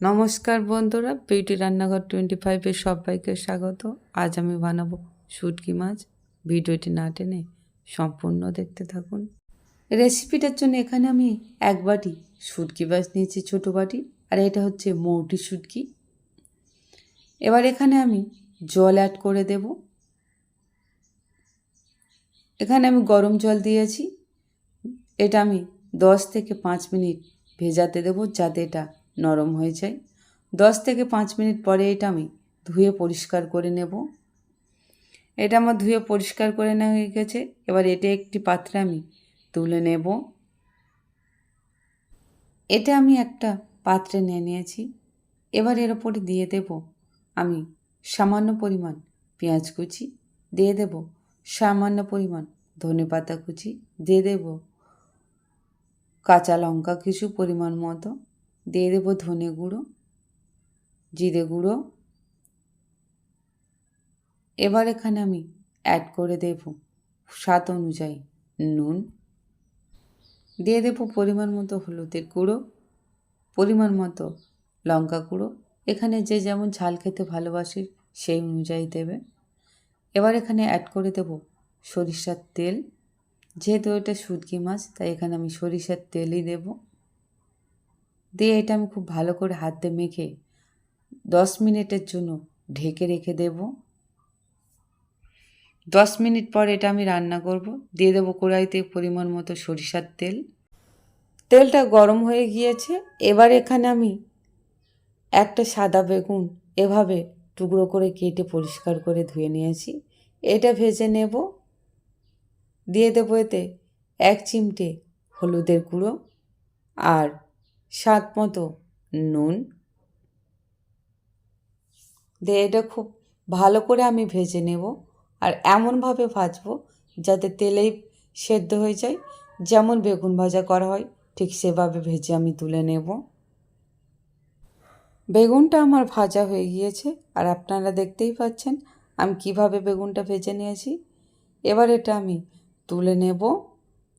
নমস্কার বন্ধুরা, বিউটি রান্নাঘর টোয়েন্টি ফাইভে সবাইকে স্বাগত। আজ আমি বানাবো শুটকি মাছ। ভিডিওটি না টেনে সম্পূর্ণ দেখতে থাকুন। রেসিপিটার জন্য এখানে আমি এক বাটি শুটকি মাছ নিয়েছি, ছোটো বাটি, আর এটা হচ্ছে মৌটি শুটকি। এবার এখানে আমি জল অ্যাড করে দেব। এখানে আমি গরম জল দিয়েছি। এটা আমি দশ থেকে পাঁচ মিনিট ভেজাতে দেবো যাতে এটা নরম হয়ে যায়। দশ থেকে পাঁচ মিনিট পরে এটা আমি ধুয়ে পরিষ্কার করে নেব। এটা আমার ধুয়ে পরিষ্কার করে নেওয়া হয়ে গেছে। এবার এটা একটি পাত্রে আমি তুলে নেব। এটা আমি একটা পাত্রে নিয়ে নিয়েছি। এবার এর ওপরে দিয়ে দেব আমি সামান্য পরিমাণ পেঁয়াজ কুচি। দিয়ে দেব সামান্য পরিমাণ ধনে পাতা কুচি। দিয়ে দেব কাঁচা লঙ্কা কিছু পরিমাণ মতো। দিয়ে দেবো ধনে গুঁড়ো, জিরে গুঁড়ো। এবার এখানে আমি অ্যাড করে দেব স্বাদ অনুযায়ী নুন। দিয়ে দেবো পরিমাণ মতো হলুদের গুঁড়ো, পরিমাণ মতো লঙ্কা গুঁড়ো। এখানে যে যেমন ঝাল খেতে ভালোবাসে সেই অনুযায়ী দেবে। এবার এখানে অ্যাড করে দেব সরিষার তেল। যেহেতু এটা শুটকি মাছ, তাই এখানে আমি সরিষার তেলই দেবো। দিয়ে এটা আমি খুব ভালো করে হাতে মেখে দশ মিনিটের জন্য ঢেকে রেখে দেব। দশ মিনিট পর এটা আমি রান্না করব। দিয়ে দেবো কড়াইতে পরিমাণ মতো সরিষার তেল। তেলটা গরম হয়ে গিয়েছে। এবার এখানে আমি একটা সাদা বেগুন এভাবে টুকরো করে কেটে পরিষ্কার করে ধুয়ে নিয়েছি। এটা ভেজে নেব। দিয়ে দেবো এতে এক চিমটে হলুদের গুঁড়ো আর স্বাদ মতো নুন। দিয়ে এটা খুব ভালো করে আমি ভেজে নেব আর এমনভাবে ভাজবো যাতে তেলেই সেদ্ধ হয়ে যায়। যেমন বেগুন ভাজা করা হয়, ঠিক সেভাবে ভেজে আমি তুলে নেব। বেগুনটা আমার ভাজা হয়ে গিয়েছে আর আপনারা দেখতেই পাচ্ছেন আমি কীভাবে বেগুনটা ভেজে নিয়েছি। এবার এটা আমি তুলে নেব।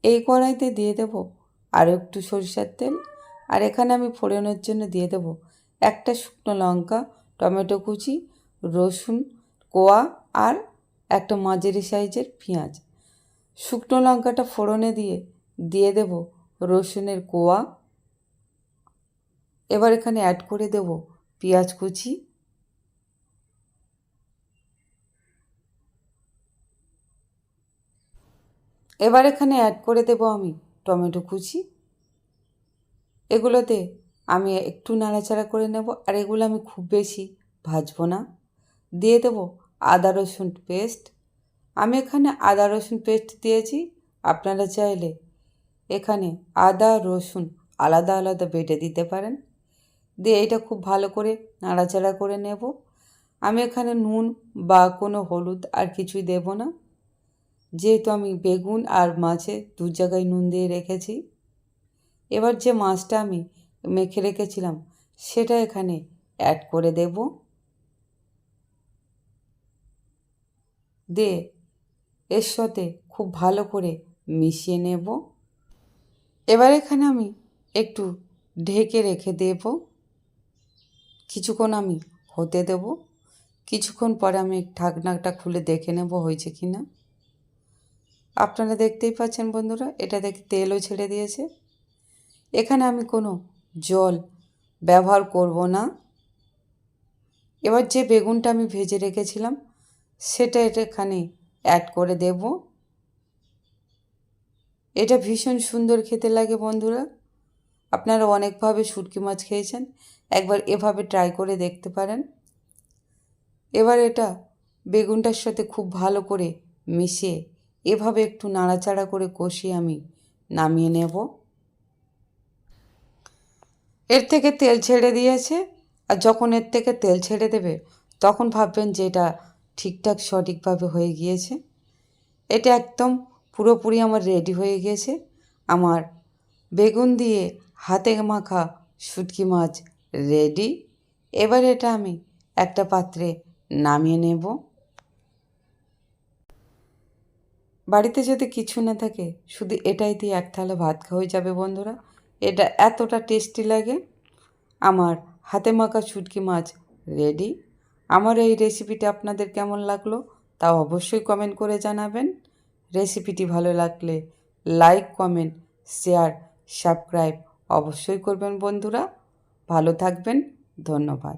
এই কড়াইতে দিয়ে দেব আরও একটু সরিষার তেল আর এখানে আমি ফোড়নের জন্য দিয়ে দেবো একটা শুকনো লঙ্কা, টমেটো কুচি, রসুন, কোয়া আর একটা মাঝারি সাইজের পেঁয়াজ। শুকনো লঙ্কাটা ফোড়নে দিয়ে দিয়ে দেব রসুনের কোয়া। এবার এখানে অ্যাড করে দেব পেঁয়াজ কুচি। এবার এখানে অ্যাড করে দেব আমি টমেটো কুচি। এগুলোতে আমি একটু নাড়াচাড়া করে নেব আর এগুলো আমি খুব বেশি ভাজবো না। দিয়ে দেবো আদা রসুন পেস্ট। আমি এখানে আদা রসুন পেস্ট দিয়েছি। আপনারা চাইলে এখানে আদা রসুন আলাদা আলাদা বেটে দিতে পারেন। দিয়ে এটা খুব ভালো করে নাড়াচাড়া করে নেব। আমি এখানে নুন বা কোনো হলুদ আর কিছুই দেব না। যেহেতু আমি বেগুন আর মাছে দু জায়গায় নুন দিয়ে রেখেছি। এবার যে মাছটা আমি মেখে রেখেছিলাম, সেটা এখানে অ্যাড করে দেব। দিয়ে এর সাথে খুব ভালো করে মিশিয়ে নেব। এবার এখানে আমি একটু ঢেকে রেখে দেব। কিছুক্ষণ আমি হতে দেব। কিছুক্ষণ পরে আমি ঢাকনাটা খুলে দেখে নেব হয়েছে কি না আপনারা দেখতেই পাচ্ছেন বন্ধুরা, এটা দেখে তেলও ছেড়ে দিয়েছে। এখানে আমি কোনো জল ব্যবহার করব না। এবার যে বেগুনটা আমি ভেজে রেখেছিলাম, সেটা এটা এখানে অ্যাড করে দেব। এটা ভীষণ সুন্দর খেতে লাগে বন্ধুরা। আপনারা অনেকভাবে শুটকি মাছ খেয়েছেন, একবার এভাবে ট্রাই করে দেখতে পারেন। এবার এটা বেগুনটার সাথে খুব ভালো করে মিশিয়ে এভাবে একটু নাড়াচাড়া করে কষিয়ে আমি নামিয়ে নেব। এর থেকে তেল ছেড়ে দিয়েছে, আর যখন এর থেকে তেল ছেড়ে দেবে, তখন ভাববেন যে এটা ঠিকঠাক সঠিকভাবে হয়ে গিয়েছে। এটা একদম পুরোপুরি আমার রেডি হয়ে গিয়েছে। আমার বেগুন দিয়ে হাতে মাখা শুটকি মাছ রেডি এবার এটা আমি একটা পাত্রে নামিয়ে নেব। বাড়িতে যদি কিছু না থাকে, শুধু এটাই দিয়ে এক থালা ভাত খাওয়াই যাবে বন্ধুরা। এটা এতটা টেস্টি লাগে। আমার হাতে মাখা শুটকি মাছ রেডি আমার এই রেসিপিটি আপনাদের কেমন লাগল তা অবশ্যই কমেন্ট করে জানাবেন। রেসিপিটি ভালো লাগলে লাইক কমেন্ট শেয়ার সাবস্ক্রাইব অবশ্যই করবেন বন্ধুরা। ভালো থাকবেন, ধন্যবাদ।